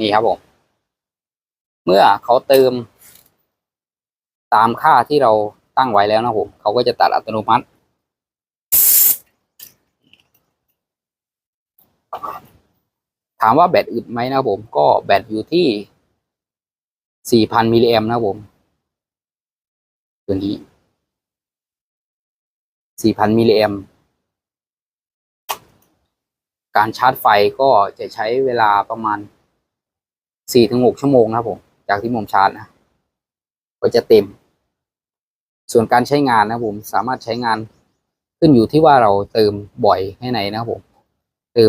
นี่ครับผม เมื่อเขาเติม ตามค่าที่เราตั้งไว้แล้วนะผมเขาก็จะตัดอัตโนมัติ ถามว่าแบตอึดไหมนะผม ก็แบตอยู่ที่ 4,000 มิลลิแอมนะผม ตัวนี้ 4,000 มิลลิแอมการชาร์จไฟก็จะใช้เวลาประมาณ สี่ถึงหกชั่วโมงนะครับผม จากที่ผมชาร์จนะ ก็จะเต็ม ส่วนการใช้งานนะผมสามารถใช้งานขึ้นอยู่ที่ว่าเราเติมบ่อยแค่ไหนนะครับผม